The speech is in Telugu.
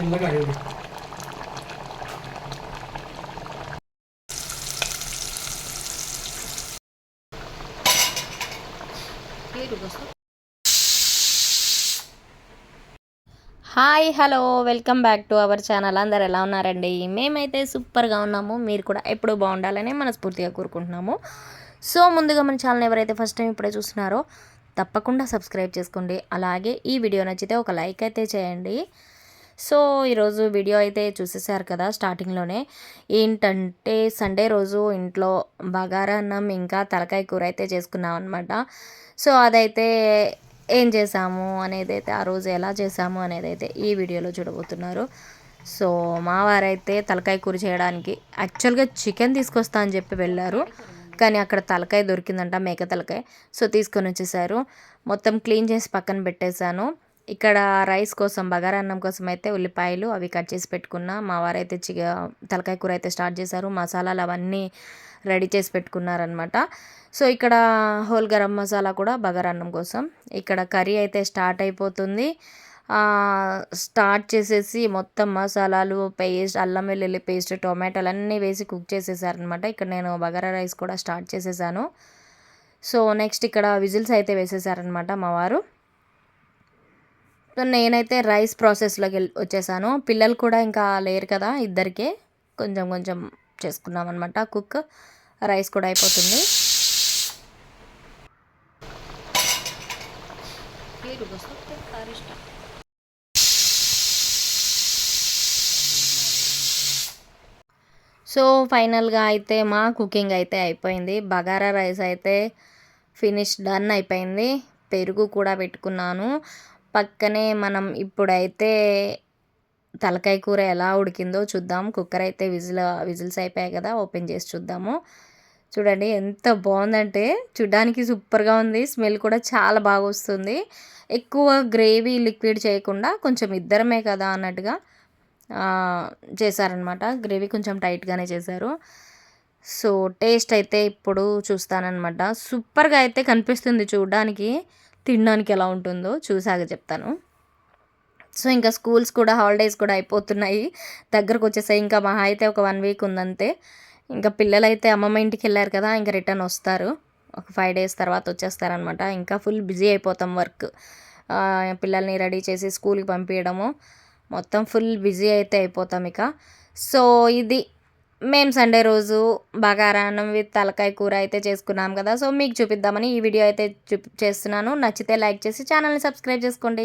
ఎల్లగా hi hello welcome back to our channel. అందరు ఎలా ఉన్నారండి? మేమైతే సూపర్గా ఉన్నాము. మీరు కూడా ఎప్పుడు బాగుండాలని మనస్ఫూర్తిగా కోరుకుంటున్నాము. సో ముందుగా మన ఛానల్ ఎవరైతే ఫస్ట్ టైం ఇప్పుడే చూస్తున్నారో తప్పకుండా సబ్స్క్రైబ్ చేసుకోండి. అలాగే ఈ వీడియో నచ్చితే ఒక లైక్ అయితే చేయండి. సో ఈరోజు వీడియో అయితే చూసేసారు కదా స్టార్టింగ్లోనే. ఏంటంటే సండే రోజు ఇంట్లో బగారా అన్నం ఇంకా తలకాయ కూర అయితే చేసుకున్నాం అనమాట సో అదైతే ఏం చేసాము అనేది అయితే ఆ రోజు ఎలా చేసాము అనేది అయితే ఈ వీడియోలో చూడబోతున్నారు. సో మా వారైతే తలకాయ కూర చేయడానికి యాక్చువల్గా చికెన్ తీసుకొస్తా అని చెప్పి వెళ్ళారు. కానీ అక్కడ తలకాయ దొరికిందంట మేక తలకాయ. సో తీసుకొని వచ్చేసారు. మొత్తం క్లీన్ చేసి పక్కన పెట్టేశాను. ఇక్కడ రైస్ కోసం బగారా అన్నం కోసం అయితే ఉల్లిపాయలు అవి కట్ చేసి పెట్టుకున్నా. మా వారైతే చిగ తలకాయ కూర అయితే స్టార్ట్ చేశారు. మసాలాలు అవన్నీ రెడీ చేసి పెట్టుకున్నారనమాట సో ఇక్కడ హోల్ గరం మసాలా కూడా బగారా అన్నం కోసం. ఇక్కడ కర్రీ అయితే స్టార్ట్ అయిపోతుంది. స్టార్ట్ చేసేసి మొత్తం మసాలాలు పేస్ట్ అల్లం వెల్లుల్లి పేస్ట్ టొమాటోలు అన్నీ వేసి కుక్ చేసేసారనమాట ఇక్కడ నేను బగారా రైస్ కూడా స్టార్ట్ చేసేసాను. సో నెక్స్ట్ ఇక్కడ విజిల్స్ అయితే వేసేసారనమాట మా వారు. నేనైతే రైస్ ప్రాసెస్లోకి వెళ్ళి వచ్చేసాను. పిల్లలు కూడా ఇంకా లేరు కదా ఇద్దరికే. కొంచెం కొంచెం చేసుకున్నాం అనమాట కుక్ రైస్ కూడా అయిపోతుంది. సో ఫైనల్గా అయితే మా కుకింగ్ అయితే అయిపోయింది. బగారా రైస్ అయితే ఫినిష్ డన్ అయిపోయింది. పెరుగు కూడా పెట్టుకున్నాను. పక్కనే మనం ఇప్పుడైతే తలకాయ కూర ఎలా ఉడికిందో చూద్దాం. కుక్కర్ అయితే విజిల్ విజిల్స్ అయిపోయాయి కదా ఓపెన్ చేసి చూద్దాము. చూడండి ఎంత బాగుందంటే చూడ్డానికి సూపర్గా ఉంది. స్మెల్ కూడా చాలా బాగా వస్తుంది. ఎక్కువ గ్రేవీ లిక్విడ్ చేయకుండా కొంచెం ఇద్దరమే కదా అన్నట్టుగా చేశారనమాట గ్రేవీ కొంచెం టైట్గానే చేశారు. సో టేస్ట్ అయితే ఇప్పుడు చూస్తానన్నమాట. సూపర్గా అయితే కనిపిస్తుంది చూడడానికి. తినడానికి ఎలా ఉంటుందో చూసాక చెప్తాను. సో ఇంకా స్కూల్స్ కూడా హాలిడేస్ కూడా అయిపోతున్నాయి. దగ్గరకు వచ్చేసాయి ఇంకా మహా అయితే ఒక వన్ వీక్ ఉందంతే. ఇంకా పిల్లలు అయితే అమ్మమ్మ ఇంటికి వెళ్ళారు కదా ఇంకా రిటర్న్ వస్తారు. ఒక ఫైవ్ డేస్ తర్వాత వచ్చేస్తారనమాట. ఇంకా ఫుల్ బిజీ అయిపోతాం వర్క్. పిల్లల్ని రెడీ చేసి స్కూల్కి పంపించడము మొత్తం ఫుల్ బిజీ అయితే అయిపోతాం ఇక. సో ఇది మేము సండే రోజు బగారాన్నం విత్ తలకాయ కూర అయితే చేసుకున్నాం కదా సో మీకు చూపిద్దామని ఈ వీడియో అయితే చూపి చేస్తున్నాను. నచ్చితే లైక్ చేసి ఛానల్ని సబ్స్క్రైబ్ చేసుకోండి.